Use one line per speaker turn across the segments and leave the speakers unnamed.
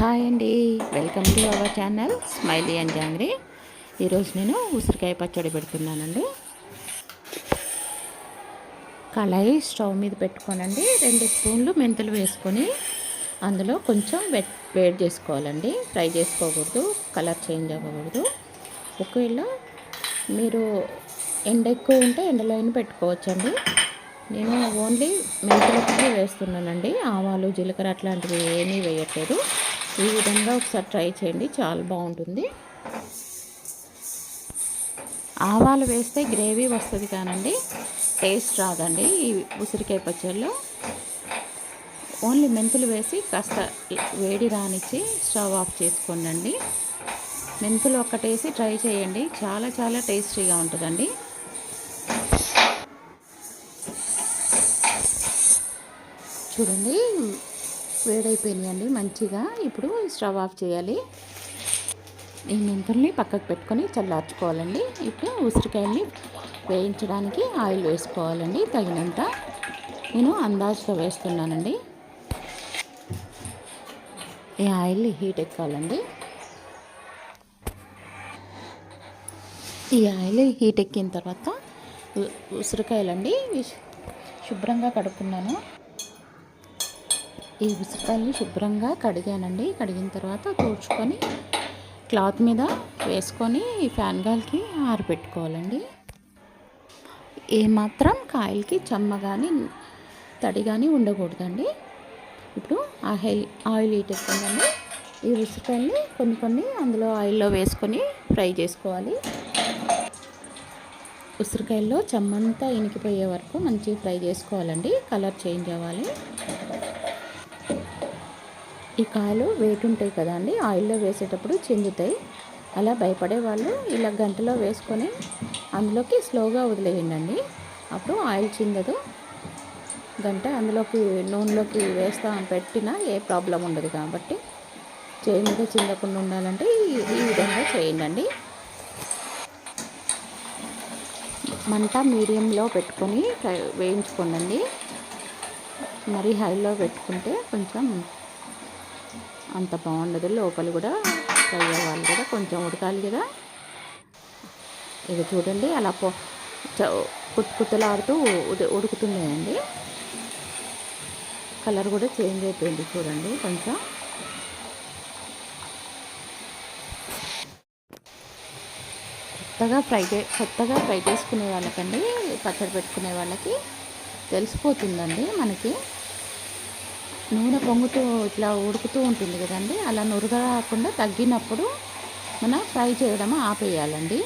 Hi అండి. Welcome to our channel smiley and jangri. ఈరోజు నేను ఉసిరికాయ పచ్చడి పెడుతున్నానండి. కళాయి స్టవ్ మీద పెట్టుకోనండి. రెండు స్పూన్లు మెంతులు వేసుకొని అందులో కొంచెం వెట్ వేడి చేసుకోవాలండి. ఫ్రై చేసుకోకూడదు కలర్ చేంజ్ అవ్వకూడదు. ఒకవేళ మీరు ఎండ ఎక్కువ ఉంటే ఎండలో అయినా పెట్టుకోవచ్చండి. నేను ఓన్లీ మెంతులకి వేస్తున్నానండి. ఆవాలు జీలకర్ర అట్లాంటివి ఏమీ వేయట్లేదు. ఈ విధంగా ఒకసారి ట్రై చేయండి. చాలా బాగుంటుంది. ఆవాలు వేస్తే గ్రేవీ వస్తుంది కానండి. టేస్ట్ రాదండి ఈ ఉసిరికాయ పచ్చళ్ళు. ఓన్లీ మెంతులు వేసి కాస్త వేడి రానిచ్చి స్టవ్ ఆఫ్ చేసుకోండి మెంతులు ఒక్కటేసి ట్రై చేయండి. చాలా చాలా టేస్టీగా ఉంటుందండి. చూడండి. వేడైపోయినాయండి మంచిగా. ఇప్పుడు స్టవ్ ఆఫ్ చేయాలి. ఈ మెంతుల్ని పక్కకు పెట్టుకొని చల్లార్చుకోవాలండి. ఇప్పుడు ఉసిరికాయల్ని వేయించడానికి ఆయిల్ వేసుకోవాలండి. తగినంత. నేను అందాజుగా వేస్తున్నానండి. ఈ ఆయిల్ హీట్ ఎక్కాలండి. ఈ ఆయిల్ హీట్ ఎక్కిన తర్వాత ఉసిరికాయలండి. శుభ్రంగా కడుక్కున్నాను. ఈ ఉసిరికాయలు శుభ్రంగా కడిగానండి. కడిగిన తర్వాత తూడ్చుకొని క్లాత్ మీద వేసుకొని ఫ్యాన్ గాలికి ఆరబెట్టుకోవాలండి. ఏమాత్రం కాయలకి చెమ్మ కానీ తడి కానీ ఉండకూడదండి. ఇప్పుడు ఆయిల్ ఆయిల్ హీట్ ఈ ఉసిరికాయల్ని కొన్ని కొన్ని అందులో ఆయిల్లో వేసుకొని ఫ్రై చేసుకోవాలి. ఉసిరికాయల్లో చెమ్మంతా ఇనికిపోయే వరకు మంచిగా ఫ్రై చేసుకోవాలండి. కలర్ చేంజ్ అవ్వాలి. ఈ కాయలు వెయిట్ ఉంటాయి కదండి ఆయిల్లో వేసేటప్పుడు చెందుతాయి. అలా భయపడే వాళ్ళు ఇలా గంటలో వేసుకొని అందులోకి స్లోగా వదిలేయండి అప్పుడు ఆయిల్ చిందదు. గంట అందులోకి నూనెలోకి వేస్తా పెట్టినా ఏ ప్రాబ్లం ఉండదు కాబట్టి చేయి మీద చిందకుండా ఉండాలంటే ఈ విధంగా చేయండి మంట మీడియంలో పెట్టుకొని వేయించుకోండి మరీ హైలో పెట్టుకుంటే కొంచెం అంత బాగుండదు. లోపల కూడా ఫ్రై అవ్వాలి కదా. కొంచెం ఉడకాలి కదా. ఇది చూడండి అలా పొ కుత్తు కుత్తలాడుతూ ఉడుకుతున్నాయండి. కలర్ కూడా చేంజ్ అయిపోయింది చూడండి కొంచెం. కొత్తగా ఫ్రై కొత్తగా ఫ్రై చేసుకునే వాళ్ళకండి పచ్చడి పెట్టుకునే వాళ్ళకి తెలిసిపోతుందండి మనకి. నూనె పొంగుతూ ఇట్లా ఉడుకుతూ ఉంటుంది కదండి అలా నురగకుండా రాకుండా తగ్గినప్పుడు మనం ఫ్రై చేయడం ఆపేయాలండి.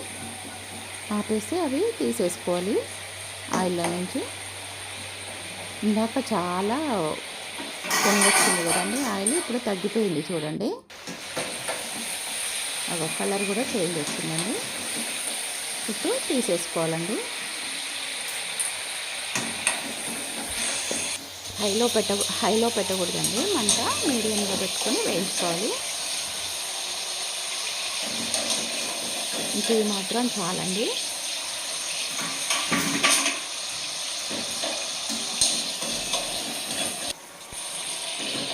ఆపేసి అవి తీసేసుకోవాలి ఆయిల్లో నుంచి. ఇందాక చాలా పొంగొచ్చింది కదండి ఆయిల్ ఇప్పుడు తగ్గిపోయింది చూడండి. ఒక కలర్ కూడా చేంజ్ వచ్చిందండి. ఇప్పుడు తీసేసుకోవాలండి. హైలో పెట్ట హైలో పెట్టకూడదండి. మంట మీడియంలో పెట్టుకొని వేయించుకోవాలి. ఇది మాత్రం చాలండి.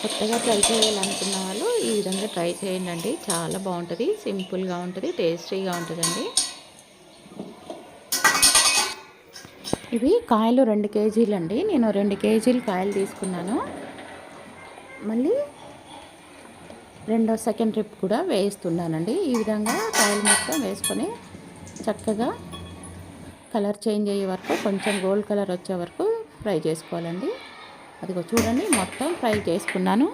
కొత్తగా ట్రై చేయాలనుకున్న వాళ్ళు ఈ విధంగా ట్రై చేయండి చాలా బాగుంటుంది. సింపుల్గా ఉంటుంది. టేస్టీగా ఉంటుందండి. ఇవి కాయలు రెండు కేజీలు అండి నేను రెండు కేజీలు కాయలు తీసుకున్నాను. మళ్ళీ రెండో సెకండ్ ట్రిప్ కూడా వేయిస్తున్నానండి. ఈ విధంగా కాయలు మొత్తం వేసుకొని చక్కగా కలర్ చేంజ్ అయ్యే వరకు కొంచెం గోల్డ్ కలర్ వచ్చే వరకు ఫ్రై చేసుకోవాలండి. అదిగో చూడండి మొత్తం ఫ్రై చేసుకున్నాను.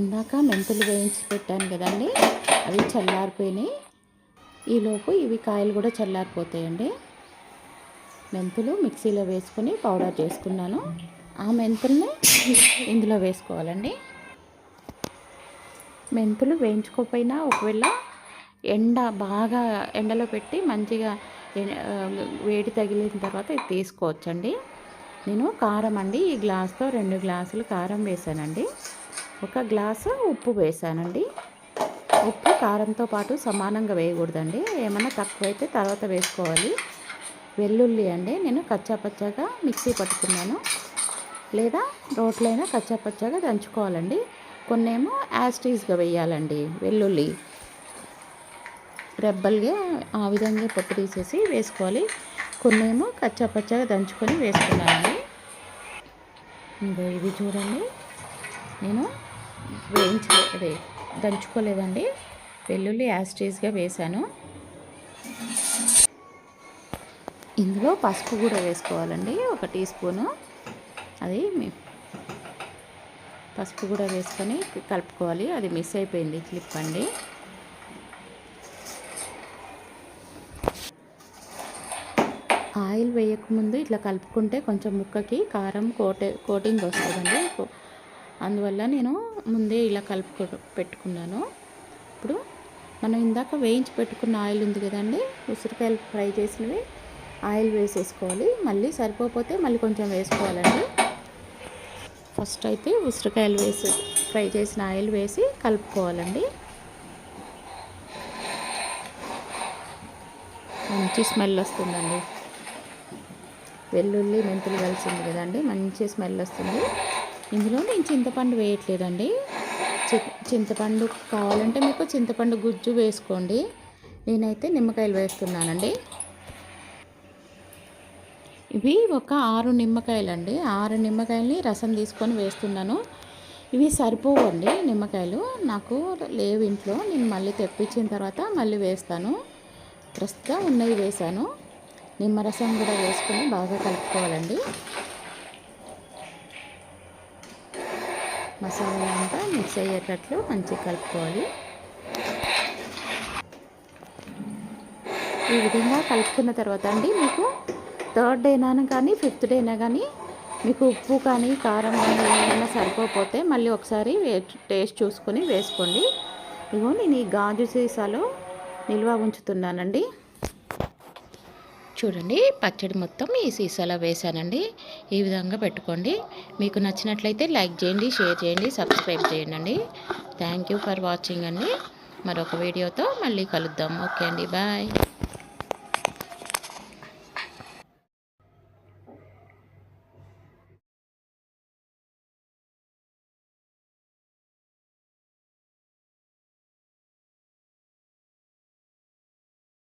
ఇందాక మెంతులు వేయించి పెట్టాను కదండి అవి చల్లారిపోయినాయి. ఈలోపు ఇవి కాయలు కూడా చల్లారిపోతాయండి. మెంతులు మిక్సీలో వేసుకొని పౌడర్ చేసుకున్నాను. ఆ మెంతుల్ని ఇందులో వేసుకోవాలండి. మెంతులు వేయించుకోకపోయినా ఒకవేళ ఎండ బాగా ఎండలో పెట్టి మంచిగా వేడి తగిలిన తర్వాత ఇది తీసుకోవచ్చండి. నేను కారం అండి ఈ గ్లాస్తో రెండు గ్లాసులు కారం వేసానండి. ఒక గ్లాసు ఉప్పు వేసానండి. ఉప్పు కారంతో పాటు సమానంగా వేయకూడదండి. ఏమన్నా తక్కువైతే తర్వాత వేసుకోవాలి. వెల్లుల్లి అండి నేను కచ్చాపచ్చాగా మిక్సీ పట్టుకున్నాను. లేదా రోట్లైనా కచ్చాపచ్చాగా దంచుకోవాలండి. కొన్నేమో యాస్టీస్గా వేయాలండి వెల్లుల్లి. రెబ్బల్గా ఆ విధంగా పప్పు తీసేసి వేసుకోవాలి. కొన్నేమో కచ్చాపచ్చాగా దంచుకొని వేసుకున్నానండి. ఇంకా ఇది చూడండి. నేను వేయించలే దంచుకోలేదండి. వెల్లుల్లి యాస్టేజ్గా వేశాను. ఇందులో పసుపు కూడా వేసుకోవాలండి ఒక టీ స్పూను. అది పసుపు కూడా వేసుకొని కలుపుకోవాలి. అది మిస్ అయిపోయింది క్లిప్ అండి. ఆయిల్ వేయకముందు ఇట్లా కలుపుకుంటే కొంచెం ముక్కకి కారం కోటే కోటింగ్ వస్తుందండి. అందువల్ల నేను ముందే ఇలా కలుపు పెట్టుకున్నాను. ఇప్పుడు మనం ఇందాక వేయించి పెట్టుకున్న ఆయిల్ ఉంది కదండి ఉసిరికాయలు ఫ్రై చేసినవి ఆయిల్ వేసేసుకోవాలి. మళ్ళీ సరిపోతే మళ్ళీ కొంచెం వేసుకోవాలండి. ఫస్ట్ అయితే ఉసిరికాయలు వేసి ఫ్రై చేసిన ఆయిల్ వేసి కలుపుకోవాలండి. మంచి స్మెల్ వస్తుందండి. వెల్లుల్లి మెంతులు కలిసింది కదండి మంచి స్మెల్ వస్తుంది. ఇందులో నేను చింతపండు వేయట్లేదండి. చింతపండు కావాలంటే మీకు చింతపండు గుజ్జు వేసుకోండి. నేనైతే నిమ్మకాయలు వేస్తున్నానండి. ఇవి ఒక ఆరు నిమ్మకాయలండి. ఆరు నిమ్మకాయలని రసం తీసుకొని వేస్తున్నాను. ఇవి సరిపోవండి నిమ్మకాయలు. నాకు లేవు ఇంట్లో. నేను మళ్ళీ తెప్పించిన తర్వాత మళ్ళీ వేస్తాను. ప్రస్తుతం ఉన్నవి వేశాను. నిమ్మరసం కూడా వేసుకొని బాగా కలుపుకోవాలండి. మసాలా అంతా మిక్స్ అయ్యేటట్లు మంచిగా కలుపుకోవాలి. ఈ విధంగా కలుపుకున్న తర్వాత అండి మీకు థర్డ్ డేనా కానీ ఫిఫ్త్ డేనా కానీ మీకు ఉప్పు కానీ కారం కానీ ఏమైనా సరిపోతే మళ్ళీ ఒకసారి టేస్ట్ చూసుకొని వేసుకోండి. ఇగో నేను ఈ గాజు సీసాలో నిల్వ ఉంచుతున్నానండి. చూడండి పచ్చడి మొత్తం ఈ సీసాలో వేసానండి ఈ విధంగా పెట్టుకోండి. మీకు నచ్చినట్లయితే లైక్ చేయండి షేర్ చేయండి సబ్స్క్రైబ్ చేయండి థ్యాంక్ యూ ఫర్ వాచింగ్ అండి. మరొక వీడియోతో మళ్ళీ కలుద్దాం. ఓకే అండి బాయ్.